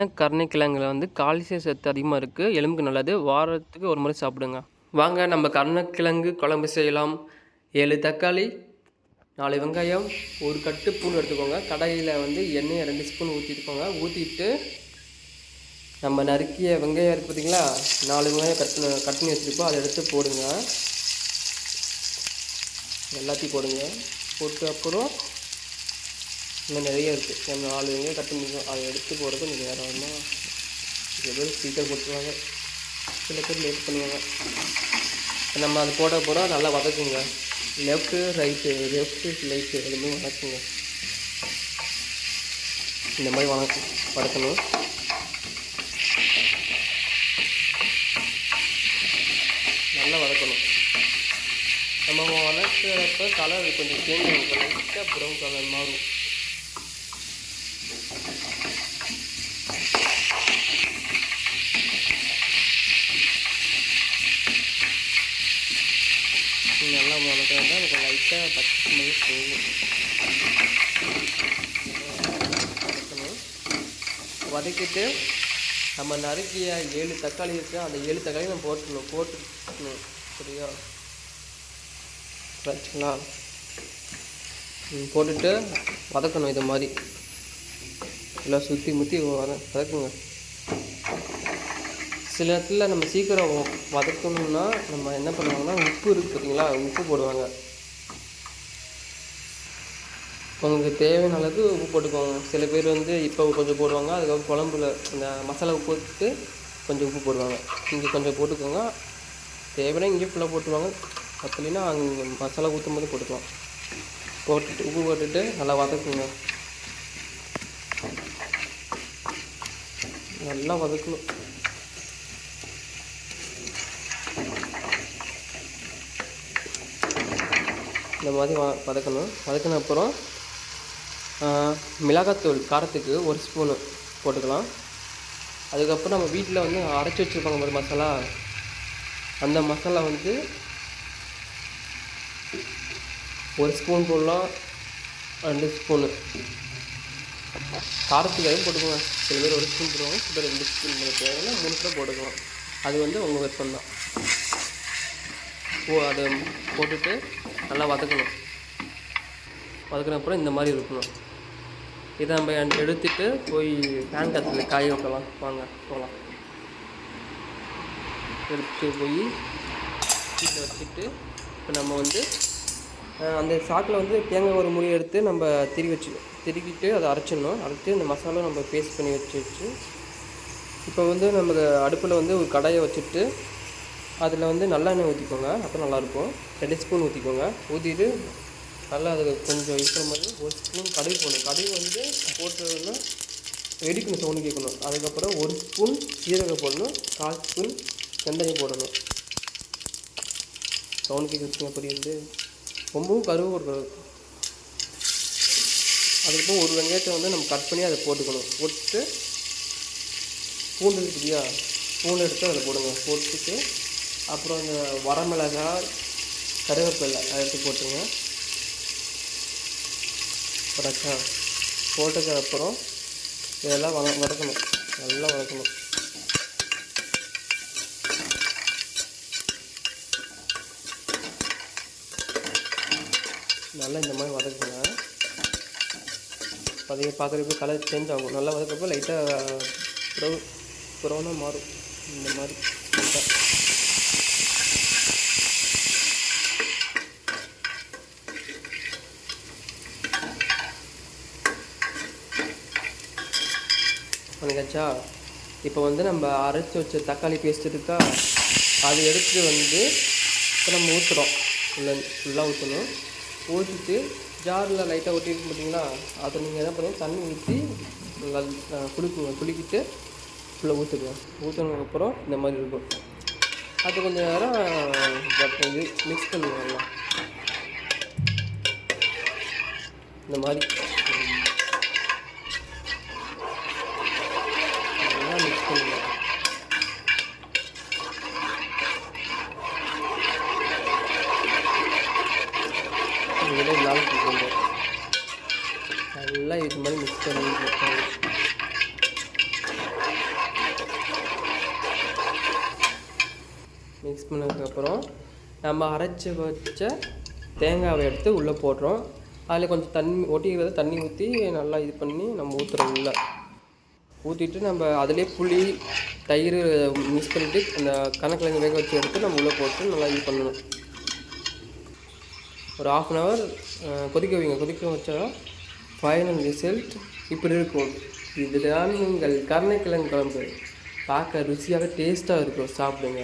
கருணைக்கிழங்குல வந்து கால்சியம் சத்து அதிகமாக இருக்குது எலும்புக்கு நல்லது. வாரத்துக்கு ஒரு முறை சாப்பிடுங்க. வாங்க நம்ம கருணைக்கிழங்கு குழம்பு செய்யலாம். ஏழு தக்காளி நாலு வெங்காயம் ஒரு கட்டு பூண்டு எடுத்துக்கோங்க. கடையில் வந்து எண்ணெயை ரெண்டு ஸ்பூன் ஊற்றிட்டுக்கோங்க ஊற்றிட்டு நம்ம நறுக்கிய வெங்காயம் இருக்குது பார்த்தீங்களா நாலு வெங்காயம் கட் பண்ணி கட் பண்ணி வச்சுருப்போம் அதை எடுத்து போடுங்க. எல்லாத்தையும் போடுங்க. போட்டு அப்புறம் இன்னும் நிறைய இருக்குது நம்ம நாலு எங்கே கட் பண்ணிக்கோம் அதை எடுத்து போகிறது கொஞ்சம் நேரமாக சில பேர் சீக்கிரம் கொடுத்துருவாங்க சில பேர் லேட் பண்ணுவாங்க. நம்ம அது போட போகிறோம் நல்லா வதக்குங்க. லெஃப்ட்டு ரைட்டு லெஃப்ட்டு ரைட்டு அது வதக்குங்க. இந்த மாதிரி வதக்கு வதக்கணும். நல்லா வதக்கணும். நம்ம வதக்கிறப்ப கலர் கொஞ்சம் சேஞ்ச் ஆகும். லைட்டாக ப்ரௌன் கலர் மாறும். நல்லா வதக்கிறதா எனக்கு லைட்டாக பச்சை மாதிரி போகும். வதக்கணும் வதக்கிட்டு நம்ம நறுக்கிய ஏழு தக்காளி இருக்குது அந்த ஏழு தக்காளி நம்ம போட்டுக்கணும் போட்டுக்கணும். சரியா? வச்சுக்கலாம் ம், போட்டுட்டு வதக்கணும் இது மாதிரி. எல்லாம் சுற்றி முற்றி வத வதக்குங்க. சில இடத்துல நம்ம சீக்கிரம் வதக்கணும்னா நம்ம என்ன பண்ணுவாங்கன்னா உப்பு இருக்குது பார்த்தீங்களா உப்பு போடுவாங்க. உங்களுக்கு தேவையான அளவுக்கு உப்பு போட்டுக்கோங்க. சில பேர் வந்து இப்போ கொஞ்சம் போடுவாங்க அதுக்கப்புறம் குழம்புல இந்த மசாலா உப்பு போட்டு கொஞ்சம் உப்பு போடுவாங்க. இங்கே கொஞ்சம் போட்டுக்கோங்க. தேவையான இங்கே ஃபுல்லாக போட்டுருவாங்க. பத்தலைன்னா அங்கே மசாலா ஊற்றும் போது போட்டுக்கலாம். போட்டுட்டு உப்பு போட்டுட்டு நல்லா வதக்குங்க. நல்லா வதக்கணும். இந்த மாதிரி வ வதக்கணும். வதக்கின அப்புறம் மிளகாத்தூள் காரத்துக்கு ஒரு ஸ்பூனு போட்டுக்கலாம். அதுக்கப்புறம் நம்ம வீட்டில் வந்து அரைச்சி வச்சுருப்பாங்க ஒரு மசாலா. அந்த மசாலா வந்து ஒரு ஸ்பூன் போடலாம் ரெண்டு ஸ்பூனு. காரத்துக்கு அதையும் போட்டுக்கோங்க. சில பேர் ஒரு ஸ்பூன் போடுவாங்க சில பேர் ரெண்டு ஸ்பூன் தேவைன்னா மூணு கூட போட்டுக்கலாம். அது வந்து உங்கள் விருப்பம் தான் ஓ அதை போட்டுட்டு நல்லா வதக்கணும். வதக்கின அப்புறம் இந்த மாதிரி இருக்கணும். இதை நம்ம எடுத்துட்டு போய் ஃபேன் காற்றுல காய வைக்கலாம். வாங்க போகலாம் எடுத்து போய் வீட்டில் வச்சுட்டு இப்போ நம்ம வந்து அந்த சாக்கில் வந்து தேங்காய் ஒரு முறி எடுத்து நம்ம திருவி வச்சு திருக்கிட்டு அதை அரைச்சிடணும். அரைச்சி இந்த மசாலா நம்ம பேஸ்ட் பண்ணி வச்சு வச்சு இப்போ வந்து நம்ம அடுப்பில் வந்து ஒரு கடாயை வச்சுட்டு அதில் வந்து நல்லெண்ணெய் ஊற்றிக்கோங்க அப்போ நல்லாயிருக்கும். ரெண்டு ஸ்பூன் ஊற்றிக்கோங்க. ஊற்றிட்டு நல்லா அது கொஞ்சம் இருக்கிற மாதிரி ஒரு ஸ்பூன் கடுகு போடணும். கடுகு வந்து போட்டதுன்னா வெடிக்கணும் சவுண்டு கேட்கணும். அதுக்கப்புறம் ஒரு ஸ்பூன் சீரகம் போடணும். கால் ஸ்பூன் வெந்தயம் போடணும். சவுண்டு கேட்குறதுங்க புரியுது? ரொம்பவும் கருவு கொடுக்கணும் அதுக்கப்புறம் ஒரு வெங்காயத்தை வந்து நம்ம கட் பண்ணி அதை போட்டுக்கணும். போட்டு பூண்டு இருக்கு இல்லையா? பூண்டு எடுத்து அதில் போடுங்க. போட்டுட்டு அப்புறம் இந்த வரமிளகாய் கருவேப்பிலை அதை எடுத்து போட்டுருங்க வடக்கா போட்டதுக்கு அப்புறம் இதெல்லாம் வள வதக்கணும். நல்லா வதக்கணும். நல்லா இந்த மாதிரி வதக்குங்க. பதைய பார்க்குறப்ப கலர் சேஞ்ச் ஆகும். நல்லா வதக்கிறப்ப லைட்டாக ப்ரௌ ப்ரௌனாக மாறும். இந்த மாதிரி. லைட்டாக வணக்காச்சா இப்போ வந்து நம்ம அரைச்சி வச்ச தக்காளி பேஸ்ட் இருக்கா? அது எடுத்து வந்து இப்போ நம்ம ஊற்றுறோம் இல்லை ஃபுல்லாக ஊற்றணும் ஊற்றிட்டு ஜாரில் லைட்டாக ஒட்டிருக்கு பார்த்தீங்களா அதை நீங்கள் என்ன பண்ணுவீங்க தண்ணி ஊற்றி குளிக்குங்க குளிக்கிட்டு ஃபுல்லாக ஊற்றுங்க ஊற்றுனதுக்கப்புறம் இந்த மாதிரி இருக்கும். அது கொஞ்சம் நேரம் இது மிக்ஸ் பண்ணுவோம் இந்த மாதிரி. இதில் நாளைக்கு கொண்டு நல்லா இது மாதிரி மிக்ஸ் பண்ணி மிக்ஸ் பண்ணதுக்கப்புறம் நம்ம அரைச்சி வச்ச தேங்காவை எடுத்து உள்ளே போடுறோம் அதில் கொஞ்சம் தண்ணி ஒட்டிக்கிறத தண்ணி ஊற்றி நல்லா இது பண்ணி நம்ம ஊற்றுறோம் உள்ளே. ஊற்றிட்டு நம்ம அதிலே புளி தயிர் மிக்ஸ் பண்ணிவிட்டு அந்த கணக்கில் வேக வச்சு எடுத்து நம்ம உள்ளே போட்டு நல்லா இது பண்ணணும். ஒரு ஆஃப் அன் ஹவர் கொதிக்க வைங்க. கொதிக்க வச்சா ஃபைனல் ரிசல்ட் இப்படி இருக்கும். இதுதான் உங்கள் கருணைக்கிழங்கு குழம்பு. பார்க்க ருசியாக டேஸ்ட்டாக இருக்கும். சாப்பிடுங்க.